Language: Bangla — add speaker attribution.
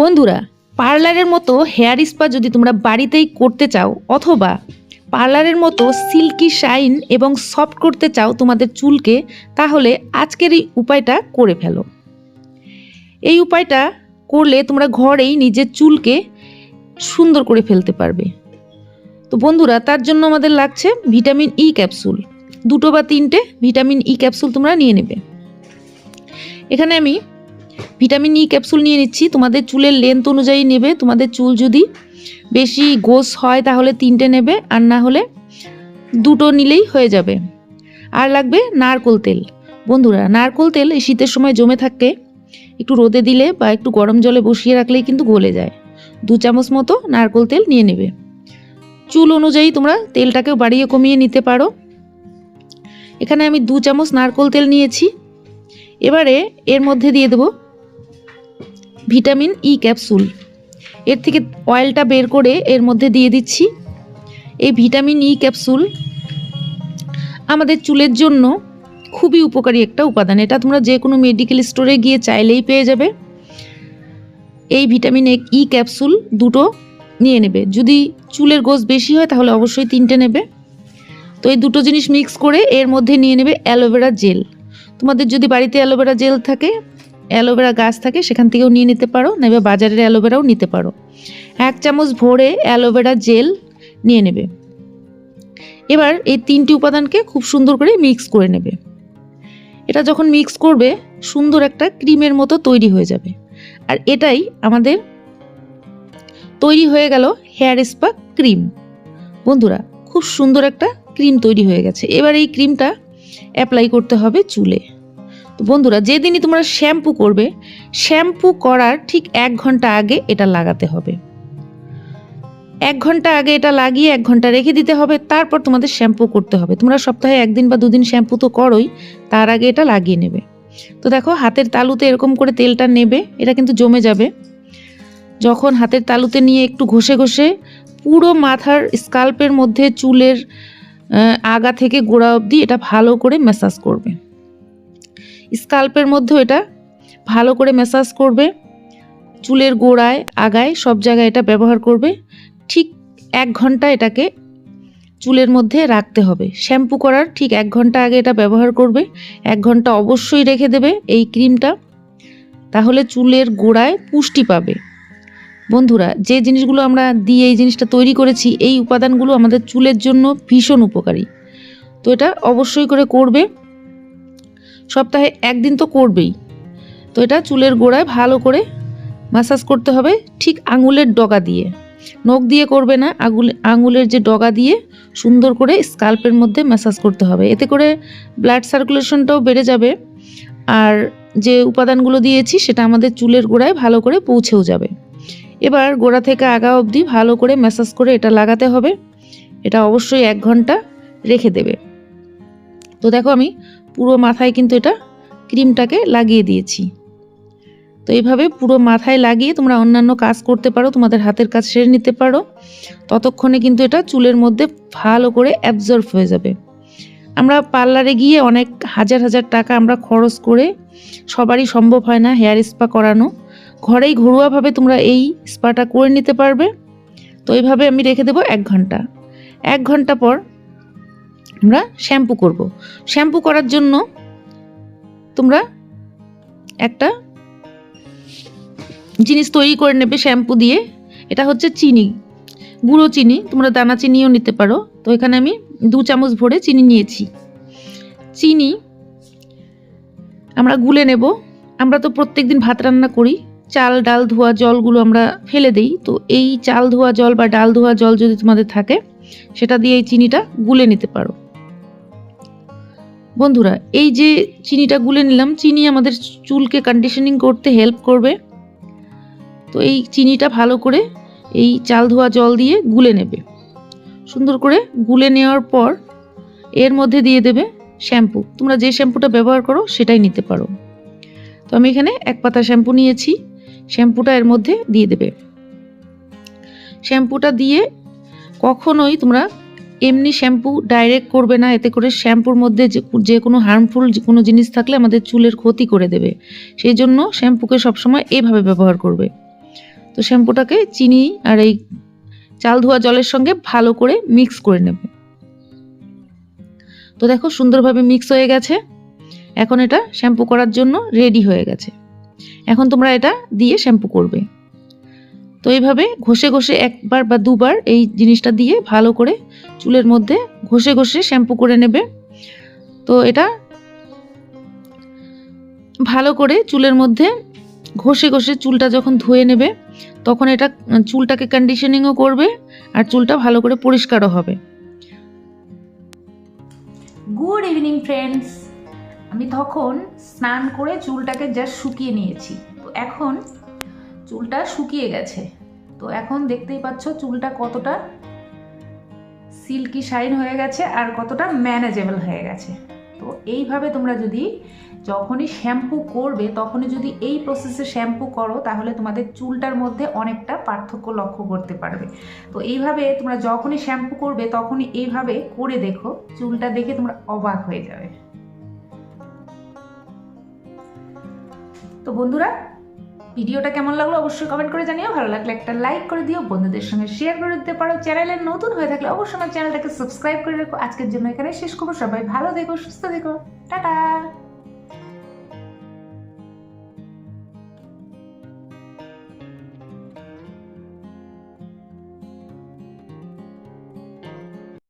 Speaker 1: বন্ধুরা, পার্লারের মতো হেয়ার স্পা যদি তোমরা বাড়িতেই করতে চাও অথবা পার্লারের মতো সিল্কি শাইন এবং সফট করতে চাও তোমাদের চুলকে, তাহলে আজকের এই উপায়টা করে ফেলো। এই উপায়টা করলে তোমরা ঘরেই নিজের চুলকে সুন্দর করে ফেলতে পারবে। তো বন্ধুরা, তার জন্য আমাদের লাগছে ভিটামিন ই ক্যাপসুল। দুটো বা তিনটে ভিটামিন ই ক্যাপসুল তোমরা নিয়ে নেবে। এখানে আমি ভিটামিন ই ক্যাপসুল নিয়ে নিচ্ছি। তোমাদের চুলের লেন্থ অনুযায়ী নেবে। তোমাদের চুল যদি বেশি গোস হয়, তাহলে তিনটে নেবে। আর না হলে দুটো নিলেই হয়ে যাবে। আর লাগবে নারকোল তেল। বন্ধুরা, নারকোল তেল এই শীতের সময় জমে থাকে। একটু রোদে দিলে বা একটু গরম জলে বসিয়ে রাখলেই কিন্তু গলে যায়। দু চামচ মতো নারকোল তেল নিয়ে নেবে। চুল অনুযায়ী তোমরা তেলটাকেও বাড়িয়ে কমিয়ে নিতে পারো। এখানে আমি দু চামচ নারকোল তেল নিয়েছি। এবারে এর মধ্যে দিয়ে দেবো ভিটামিন ই ক্যাপসুল। এর থেকে অয়েলটা বের করে এর মধ্যে দিয়ে দিচ্ছি। এই ভিটামিন ই ক্যাপসুল আমাদের চুলের জন্য খুবই উপকারী একটা উপাদান। এটা তোমরা যে কোনো মেডিকেল স্টোরে গিয়ে চাইলেই পেয়ে যাবে। এই ভিটামিন ই ক্যাপসুল দুটো নিয়ে নেবে। যদি চুলের গোছ বেশি হয়, তাহলে অবশ্যই তিনটে নেবে। তো এই দুটো জিনিস মিক্স করে এর মধ্যে নিয়ে নেবে অ্যালোভেরা জেল। তোমাদের যদি বাড়িতে অ্যালোভেরা জেল থাকে অ্যালোভেরা গাছ থাকে, সেখান থেকেও নিয়ে নিতে পারো নেবে বাজারের অ্যালোভেরাও নিতে পারো। এক চামচ ভরে অ্যালোভেরা জেল নিয়ে নেবে। এবার এই তিনটি উপাদানকে খুব সুন্দর করে মিক্স করে নেবে। এটা যখন মিক্স করবে, সুন্দর একটা ক্রিমের মতো তৈরি হয়ে যাবে। আর এটাই আমাদের তৈরি হয়ে গেল হেয়ার স্পা ক্রিম। বন্ধুরা, খুব সুন্দর একটা ক্রিম তৈরি হয়ে গেছে। এবার এই ক্রিমটা অ্যাপ্লাই করতে হবে চুলে। বন্ধুরা, যেদিনই তোমরা শ্যাম্পু করবে, শ্যাম্পু করার ঠিক এক ঘণ্টা আগে এটা লাগাতে হবে। এক ঘণ্টা আগে এটা লাগিয়ে এক ঘণ্টা রেখে দিতে হবে, তারপর তোমাদের শ্যাম্পু করতে হবে। তোমরা সপ্তাহে একদিন বা দুদিন শ্যাম্পু তো করোই, তার আগে এটা লাগিয়ে নেবে। তো দেখো, হাতের তালুতে এরকম করে তেলটা নেবে, এটা কিন্তু জমে যাবে। যখন হাতের তালুতে নিয়ে একটু ঘষে ঘষে পুরো মাথার স্কাল্পের মধ্যে চুলের আগা থেকে গোড়া অবধি এটা ভালো করে ম্যাসাজ করবে। স্কাল্পের মধ্যে এটা ভালো করে ম্যাসাজ করবে। চুলের গোড়ায়, আগায় সব জায়গায় এটা ব্যবহার করবে। ঠিক এক ঘণ্টা এটাকে চুলের মধ্যে রাখতে হবে। শ্যাম্পু করার ঠিক এক ঘণ্টা আগে এটা ব্যবহার করবে। এক ঘণ্টা অবশ্যই রেখে দেবে এই ক্রিমটা। তাহলে চুলের গোড়ায় পুষ্টি পাবে। বন্ধুরা, যে জিনিসগুলো আমরা দিয়ে এই জিনিসটা তৈরি করেছি, এই উপাদানগুলো আমাদের চুলের জন্য ভীষণ উপকারী। তো এটা অবশ্যই করে করবে। সপ্তাহে একদিন তো করবেই। তো এটা চুলের গোড়ায় ভালো করে মাসাজ করতে হবে ঠিক আঙুলের ডগা দিয়ে। নখ দিয়ে করবে না, আঙুল, আঙুলের যে ডগা দিয়ে সুন্দর করে স্কাল্পের মধ্যে ম্যাসাজ করতে হবে। এতে করে ব্লাড সার্কুলেশনটাও বেড়ে যাবে আর যে উপাদানগুলো দিয়েছি সেটা আমাদের চুলের গোড়ায় ভালো করে পৌঁছেও যাবে। এবার গোড়া থেকে আগা অবধি ভালো করে ম্যাসাজ করে এটা লাগাতে হবে। এটা অবশ্যই এক ঘণ্টা রেখে দেবে। তো দেখো আমি পুরো মাথায় কিন্তু এটা ক্রিমটাকে লাগিয়ে দিয়েছি। তো এইভাবে পুরো মাথায় লাগিয়ে তোমরা অন্যান্য কাজ করতে পারো, তোমাদের হাতের কাজ সেরে নিতে পারো। ততক্ষণে কিন্তু এটা চুলের মধ্যে ভালো করে অ্যাবজর্ব হয়ে যাবে। আমরা পার্লারে গিয়ে অনেক হাজার হাজার টাকা আমরা খরচ করে সবারই সম্ভব হয় না হেয়ার স্পা করানো। ঘরেই ঘরোয়াভাবে তোমরা এই স্পাটা করে নিতে পারবে। তো এইভাবে আমি রেখে দেবো এক ঘণ্টা। এক ঘণ্টা পর আমরা শ্যাম্পু করব। শ্যাম্পু করার জন্য তোমরা একটা জিনিস তৈরি করে নেবে শ্যাম্পু দিয়ে। এটা হচ্ছে চিনি, গুঁড়ো চিনি, তোমরা দানা চিনিও নিতে পারো। তো এখানে আমি দু চামচ ভরে চিনি নিয়েছি। চিনি আমরা গুলে নেব। আমরা তো প্রত্যেক দিন ভাত রান্না করি। চাল, ডাল, ধোয়া জলগুলো আমরা ফেলে দিই। তো এই চাল, ধোয়া জল বা ডাল, ধোয়া জল যদি তোমাদের থাকে, সেটা দিয়ে এই চিনিটা গুলে নিতে পারো। বন্ধুরা, এই যে চিনিটা গুলে নিলাম, চিনি আমাদের চুলকে কন্ডিশনিং করতে হেল্প করবে। তো এই চিনিটা ভালো করে এই চাল ধোয়া জল দিয়ে গুলে নেবে। সুন্দর করে গুলে নেওয়ার পর এর মধ্যে দিয়ে দেবে শ্যাম্পু। তোমরা যে শ্যাম্পুটা ব্যবহার করো, সেটাই নিতে পারো। তো আমি এখানে এক পাতা শ্যাম্পু নিয়েছি। শ্যাম্পুটা এর মধ্যে দিয়ে দেবে। শ্যাম্পুটা দিয়ে কখনোই তোমরা এমনি শ্যাম্পু ডাইরেক্ট করবে না, এতে করে শ্যাম্পুর মধ্যে যে কোনো হার্মফুল কোনো জিনিস থাকলে আমাদের চুলের ক্ষতি করে দেবে। সেই জন্য শ্যাম্পুকে সবসময় এভাবে ব্যবহার করবে। তো শ্যাম্পুটাকে চিনি আর এই চাল ধোয়া জলের সঙ্গে ভালো করে মিক্স করে নেবে। তো দেখো সুন্দরভাবে মিক্স হয়ে গেছে। এখন এটা শ্যাম্পু করার জন্য রেডি হয়ে গেছে। এখন তোমরা এটা দিয়ে শ্যাম্পু করবে। তো এইভাবে ঘষে ঘষে একবার বা দুবার এই জিনিসটা দিয়ে ভালো করে চুলের মধ্যে ঘষে ঘষে শ্যাম্পু করে নেবে। তো এটা ভালো করে চুলের মধ্যে ঘষে ঘষে চুলটা যখন ধুয়ে নেবে, তখন এটা চুলটাকে কন্ডিশনিংও করবে আর চুলটা ভালো করে পরিষ্কারও হবে।
Speaker 2: গুড ইভিনিং ফ্রেন্ডস আমি তখন স্নান করে চুলটাকে জাস্ট শুকিয়ে নিয়েছি। তো এখন চুলটা শুকিয়ে গেছে। তো এখন দেখতেই পাচ্ছ চুলটা কতটা সিল্কি শাইন হয়ে গেছে আর কতটা ম্যানেজেবল হয়ে গেছে। তো এইভাবে তোমরা যদি যখনই শ্যাম্পু করবে, তখনই যদি এই প্রসেসে শ্যাম্পু করো, তাহলে তোমাদের চুলটার মধ্যে অনেকটা পার্থক্য লক্ষ্য করতে পারবে। তো এইভাবে তোমরা যখনই শ্যাম্পু করবে, তখনই এইভাবে করে দেখো, চুলটা দেখে তোমরা অবাক হয়ে যাবে। তো বন্ধুরা ভিডিওটা কেমন লাগল অবশ্যই কমেন্ট করে জানিও। ভালো লাগলে একটা লাইক করে দিও। বন্ধুদের সঙ্গে শেয়ার করে দিতে পারো। চ্যানেলে নতুন হয়ে থাকলে অবশ্যই আমার চ্যানেলটাকে সাবস্ক্রাইব করে রাখো। আজকের জন্য এখানে শেষ করব। সবাই ভালো দেখো সুস্থ দেখো টাটা!